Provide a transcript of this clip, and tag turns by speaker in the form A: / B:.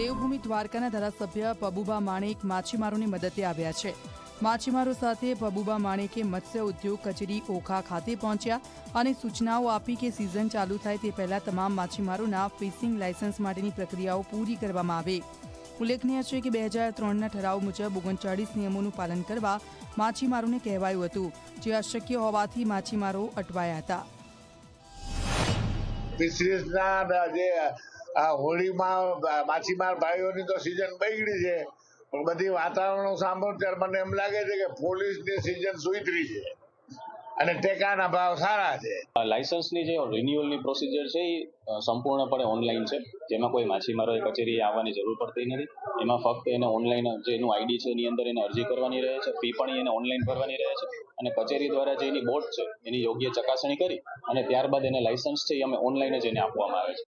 A: દેવભૂમિ દ્વારકાના ધારાસભ્ય પબુબા માણેક માછીમારોની મદદે આવ્યા છે. માછીમારો સાથે પબુબા માણેકે મત્સ્ય ઉદ્યોગ કચેરી ઓખા ખાતે પહોંચ્યા અને સૂચનાઓ આપી કે સિઝન ચાલુ થાય તે પહેલા તમામ માછીમારોના ફિશિંગ લાયસન્સ માટેની પ્રક્રિયાઓ પૂરી કરવામાં આવે. ઉલ્લેખનીય છે કે બે હજાર ત્રણના ઠરાવ મુજબ ઓગણચાળીસ નિયમોનું પાલન કરવા માછીમારોને કહેવાયું હતું, જે અશક્ય હોવાથી માછીમારો અટવાયા હતા.
B: આ હોળીમાં માછીમાર ભાઈઓની તો સિઝન બગડી છે. પણ બધી વાતાવરણ સાંભળું, ત્યારે મને એમ લાગે છે કે પોલીસની સિઝન સુધરી છે. અને ટેકાના ભાવ સારા છે.
C: લાયસન્સની જે રિન્યુઅલની પ્રોસિજર છે એ સંપૂર્ણપણે ઓનલાઈન છે. જેમાં કોઈ માછીમારોએ કચેરીએ આવવાની જરૂર પડતી નથી. એમાં ફક્ત એને ઓનલાઈન જે એનું આઈડી છે, એની અંદર એને અરજી કરવાની રહે છે. ફી પણ એને ઓનલાઈન ભરવાની રહે છે. અને કચેરી દ્વારા જે એની બોટ છે, એની યોગ્ય ચકાસણી કરી અને ત્યારબાદ એને લાયસન્સ છે, એ અમે ઓનલાઈન જ એને આપવામાં આવે છે.